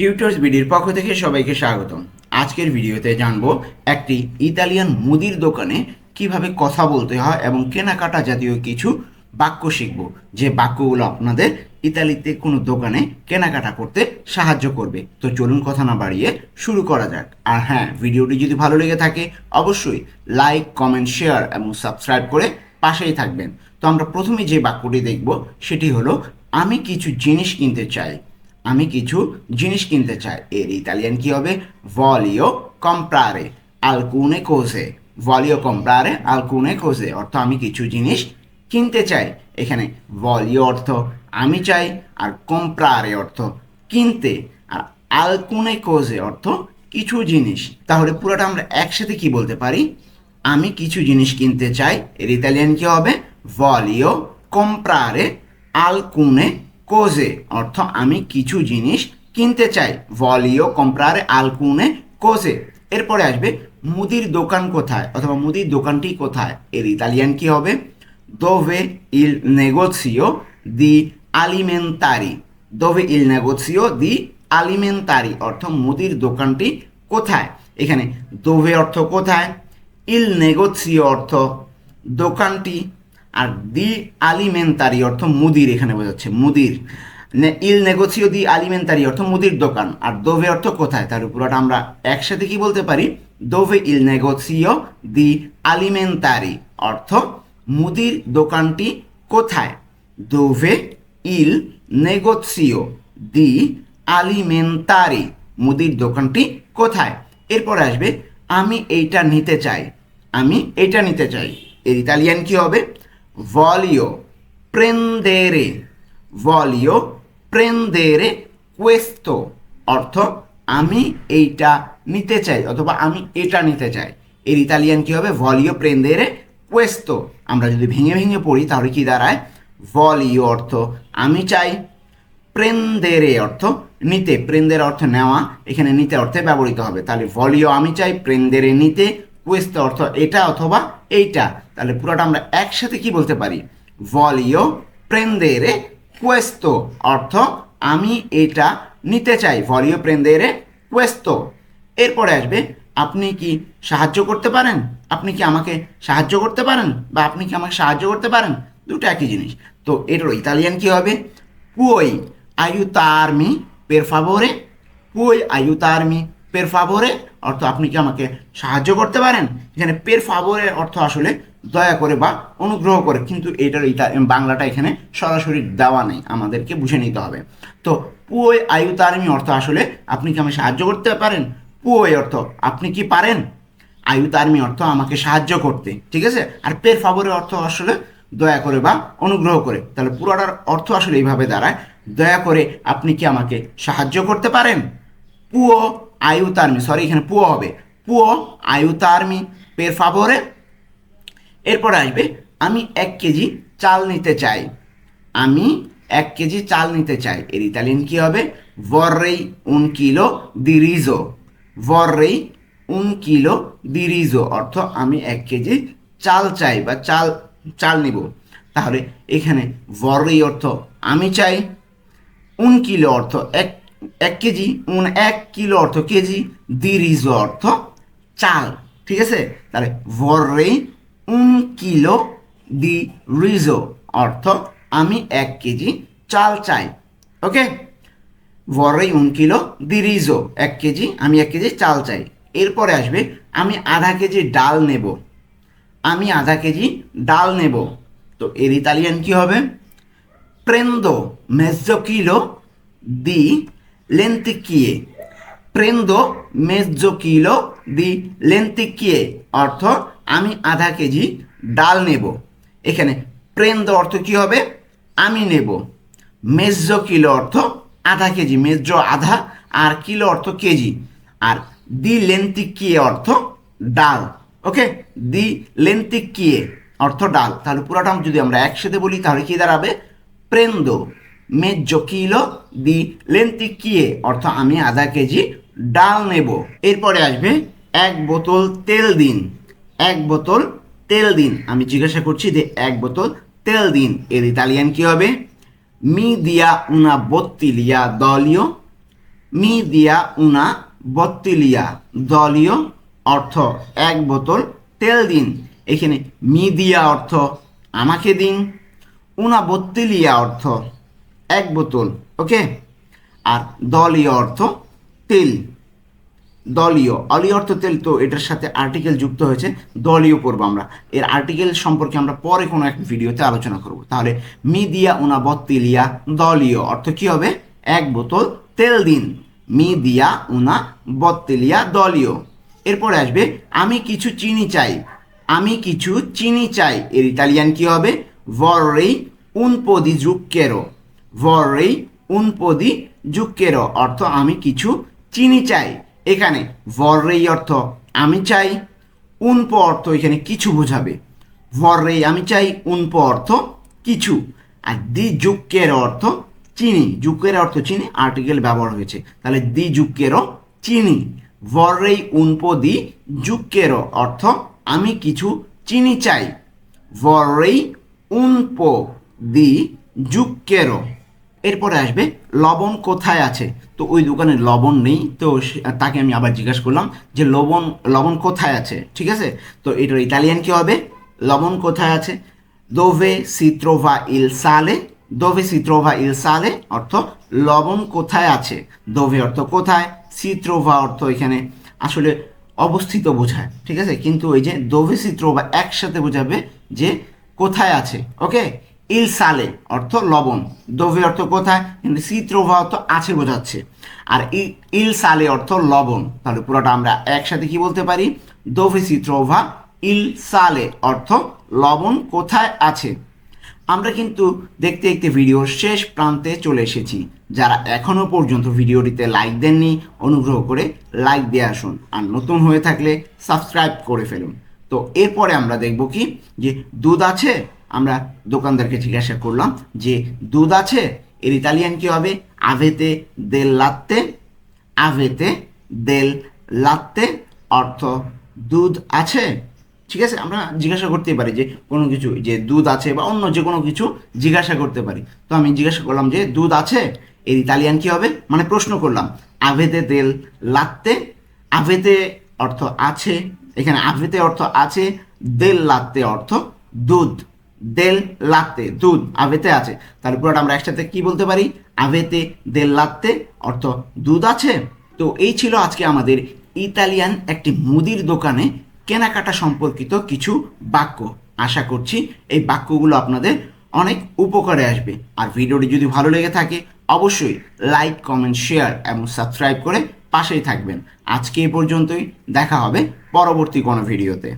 Tutors বিডির পক্ষ থেকে সবাইকে স্বাগতম। আজকের ভিডিওতে জানব একটি ইতালিয়ান মুদির দোকানে কীভাবে কথা বলতে হয় এবং কেনাকাটা জাতীয় কিছু বাক্য শিখব। যে বাক্যগুলো আপনাদের ইতালিতে কোনো দোকানে কেনাকাটা করতে সাহায্য করবে। তো চলুন কথা না বাড়িয়ে শুরু করা যাক। আর হ্যাঁ ভিডিওটি যদি ভালো লেগে থাকে, অবশ্যই লাইক, কমেন্ট, শেয়ার এবং সাবস্ক্রাইব করে পাশেই থাকবেন। তো আমরা প্রথমে যে বাক্যটি দেখব, সেটি হলো, আমি কিছু জিনিস কিনতে চাই। আমি কিছু জিনিস কিনতে চাই। এর ইতালিয়ান কি হবে? ভলিও কম্প্রারে আলকুনে কোসে ভলিও কম্প্রারে আলকুনে কোসে অর্থ, আমি কিছু জিনিস কিনতে চাই। এখানে ভলিও অর্থ, আমি চাই। আর কম্প্রারে অর্থ, কিনতে। আর আলকুনে কোসে অর্থ, কিছু জিনিস। তাহলে পুরোটা আমরা একসাথে কি বলতে পারি? আমি কিছু জিনিস কিনতে চাই। এর ইতালিয়ান কি হবে? ভলিও কম্প্রারে আলকুনে কোজে, অর্থ আমি কিছু জিনিস কিনতে চাই। ভলিও কম্প্রারে আলকুনে কোজে। এরপরে আসবে মুদির দোকান কোথায়, অথবা মুদির দোকানটি কোথায়? এর ইতালিয়ান কি হবে? দোভে ইল নেগোসিও দি আলিমেন্তারি দোভে ইল নেগোসিও দি আলিমেন্তারি অর্থ মুদির দোকানটি কোথায়? এখানে দোভে অর্থ কোথায়? ইল নেগোসিও অর্থ দোকানটি আর দি আলিমেন্তারি অর্থ মুদির এখানে বোঝাচ্ছে, মুদির। ইল নেগোসিও দি আলিমেন্তারি অর্থ মুদির দোকান। আর দোভে অর্থ কোথায়? তার পুরোটা আমরা একসাথে কি বলতে পারি? দোভে ইল নেগোসিও দি আলিমেন্তারি অর্থ মুদির দোকানটি কোথায়? দোভে ইল নেগোসিও দি আলিমেন্তারি মুদির দোকানটি কোথায়? এরপর আসবে, আমি এইটা নিতে চাই। আমি এইটা নিতে চাই। এর ইতালিয়ান কি হবে? ভলিও প্রেন্দেরে ভলিও প্রেন্দেরে questo অর্থ আমি এইটা নিতে চাই, অথবা আমি এটা নিতে চাই। এর ইতালিয়ান কি হবে? ভলিও প্রেন্দেরে questo আমরা যদি ভেঙে ভেঙে পড়ি, তাহলে কি দাঁড়ায়? ভলিও অর্থ আমি চাই। প্রেন্দেরে অর্থ নিতে। প্রেন্দের অর্থ নেওয়া, এখানে নিতে অর্থে ব্যবহৃত হবে। তাহলে ভলিও আমি চাই প্রেন্দেরে নিতে। কুয়েস্ত অর্থ এটা অথবা এইটা। তাহলে পুরোটা আমরা একসাথে কি বলতে পারি? ভলিও প্রেন্দেরে কুয়েস্ত অর্থ আমি এটা নিতে চাই। ভলিও প্রেন্দেরে কুয়েস্ত এরপরে আসবে, আপনি কি সাহায্য করতে পারেন? আপনি কি আমাকে সাহায্য করতে পারেন? বা আপনি কি আমাকে সাহায্য করতে পারেন? দুটো একই জিনিস। তো এটার ইতালিয়ান কি হবে? পুই aiutarmi, per favore? পুই aiutarmi per favore, অর্থ আপনি কি আমাকে সাহায্য করতে পারেন? এখানে পের ফাভোরের অর্থ আসলে দয়া করে বা অনুগ্রহ করে, কিন্তু এটার ইতা বাংলাটা এখানে সরাসরি দেওয়া নেই, আমাদেরকে বুঝে নিতে হবে। তো পুই আয়ুতার্মি অর্থ আসলে আপনি কি আমাকে সাহায্য করতে পারেন? পুই অর্থ আপনি কি পারেন? আয়ুতার্মি অর্থ আমাকে সাহায্য করতে, ঠিক আছে? আর পের ফাভরের অর্থ আসলে দয়া করে বা অনুগ্রহ করে, তাহলে পুরোটার অর্থ আসলে এইভাবে দাঁড়ায়, দয়া করে আপনি কি আমাকে সাহায্য করতে পারেন? পুও আয়ুতার্মি সরি এখানে পুও হবে। পুও আয়ুতার্মি পের ফাভরে এরপর আসবে, আমি এক কেজি চাল নিতে চাই। আমি এক কেজি চাল নিতে চাই। এর ইতালিয়ান কি হবে? Vorrei উন কিলো riso vorrei un কিলো riso অর্থ, আমি এক কেজি চাল চাই বা চাল চাল নিব। তাহলে এখানে vorrei অর্থ আমি চাই। উন কিলো অর্থ এক এক কেজি উন এক কিলো অর্থ কেজি দি রিজো অর্থ চাল। ঠিক আছে? তাহলে vorrei উন কিলো দি রিজো অর্থ আমি এক কেজি চাল চাই। ওকে vorrei উন কিলো দি রিজো, এক কেজি, আমি এক কেজি চাল চাই। এরপরে আসবে, আমি আধা কেজি ডাল নেব। আমি আধা কেজি ডাল নেব। তো এর ইতালিয়ান কি হবে? prendo mezzo কিলো di lenticchie prendo mezzo chilo di lenticchie অর্থ আমি আধা কেজি ডাল নেব এখানে প্রেন্দো অর্থ কি হবে আমি নেব মেজ্জো কিলো অর্থ আধা কেজি মেজ্জো আধা আর কিলো অর্থ কেজি আর দি লেন্তিকিয়ে অর্থ ডাল ওকে দি লেন্তিকিয়ে অর্থ ডাল তাহলে পুরোটা যদি আমরা একসাথে বলি তাহলে কি দাঁড়াবে প্রেন্দো মেজ্জো কিলো দি লেন্তিকিয়ে অর্থ আমি আধা কেজি ডাল নেব। এরপরে আসবে এক বোতল তেল দিন। এক বোতল তেল দিন। আমি জিজ্ঞাসা করছি যে এক বোতল তেল দিন। এর ইতালিয়ান কি হবে? মি দিয়া una bottiglia d'olio মি দিয়া উনা বত্তিলিয়া দলীয় অর্থ এক বোতল তেল দিন। এখানে মি দিয়া অর্থ আমাকে দিন। উনা বত্তিলিয়া অর্থ এক বোতল, ওকে? আর দলীয় অর্থ তেল। দলীয়, অলীয় অর্থ তেল তো এটার সাথে আর্টিকেল যুক্ত হয়েছে, দলীয় পড়ব আমরা। এর আর্টিকেল সম্পর্কে আমরা পরে কোনো এক ভিডিওতে আলোচনা করব। তাহলে মিদিয়া উনা বত্তিলিয়া দলীয় অর্থ কি হবে? এক বোতল তেল দিন। মিদিয়া উনা বত্তিলিয়া দলীয়। এরপরে আসবে, আমি কিছু চিনি চাই। আমি কিছু চিনি চাই। এর ইতালিয়ান কি হবে? Vorrei উনপদি po' di po' di zucchero অর্থ আমি কিছু চিনি চাই। এখানে vorrei অর্থ আমি চাই। উনপ অর্থ এখানে কিছু বোঝাবে। vorrei আমি চাই, উনপ অর্থ কিছু। আর দি জুক্কের অর্থ চিনি। জুকের অর্থ চিনি আর্টিকেল ব্যবহার হয়েছে। তাহলে দি জুক্কেরও চিনি। un po' di zucchero অর্থ আমি কিছু চিনি চাই। vorrei un দি zucchero এরপরে আসবে, লবণ কোথায় আছে? তো ওই দোকানে লবণ নেই, তো তাকে আমি আবার জিজ্ঞাসা করলাম যে, লবণ লবণ কোথায় আছে? ঠিক আছে? তো এটার ইতালিয়ান কি হবে? লবণ কোথায় আছে? দোভে সি ট্রোভা ইল সালে দোভে সিত্রোভা ইল সালে অর্থ লবণ কোথায় আছে? দোভে অর্থ কোথায়? সিত্রোভা অর্থ এখানে আসলে অবস্থিত বোঝায়, ঠিক আছে? কিন্তু ওই যে দোভে সিত্রোভা একসাথে বোঝাবে যে কোথায় আছে ওকে ইল সালে, অর্থ লবণ। দোভে অর্থ কোথায়? কিন্তু সি ট্রোভা অর্থ আছে বোঝাচ্ছে। আর ইল সালে অর্থ লবণ। তাহলে পুরোটা আমরা একসাথে কি বলতে পারি? দোভে সি ট্রোভা ইল সালে অর্থ লবণ কোথায় আছে? আমরা কিন্তু দেখতে দেখতে ভিডিওর শেষ প্রান্তে চলে এসেছি। যারা এখনও পর্যন্ত ভিডিওটিতে লাইক দেননি, অনুগ্রহ করে লাইক দিয়ে আসুন। আর নতুন হয়ে থাকলে সাবস্ক্রাইব করে ফেলুন। তো এরপরে আমরা দেখব কি? যে দুধ আছে আমরা দোকানদারকে জিজ্ঞাসা করলাম যে, দুধ আছে? এর ইতালিয়ান কি হবে? আভেতে দেল লাত্তে আভেতে দেল লাত্তে অর্থ, দুধ আছে? ঠিক আছে, আমরা জিজ্ঞাসা করতেই পারি যে, কোনো কিছু, যে দুধ আছে বা অন্য যে কোনো কিছু জিজ্ঞাসা করতে পারি। তো আমি জিজ্ঞাসা করলাম যে, দুধ আছে? এর ইতালিয়ান কি হবে? মানে প্রশ্ন করলাম আভেতে তেল লাত্তে আভেতে অর্থ, আছে। এখানে আভেতে অর্থ, আছে। দেল লাত্তে অর্থ, দুধ। দেল লাত্তে দুধ, আভেতে আছে। তাহলে পুরোটা আমরা একসাথে কি বলতে পারি? আভেতে দেল লাত্তে অর্থ দুধ আছে। তো এই ছিল আজকে আমাদের ইতালিয়ান একটি মুদির দোকানে কেনাকাটা সম্পর্কিত কিছু বাক্য। আশা করছি এই বাক্যগুলো আপনাদের অনেক উপকারে আসবে। আর ভিডিওটি যদি ভালো লেগে থাকে, অবশ্যই লাইক, কমেন্ট, শেয়ার এবং সাবস্ক্রাইব করে পাশেই থাকবেন। আজকে এ পর্যন্তই, দেখা হবে পরবর্তী কোনো ভিডিওতে।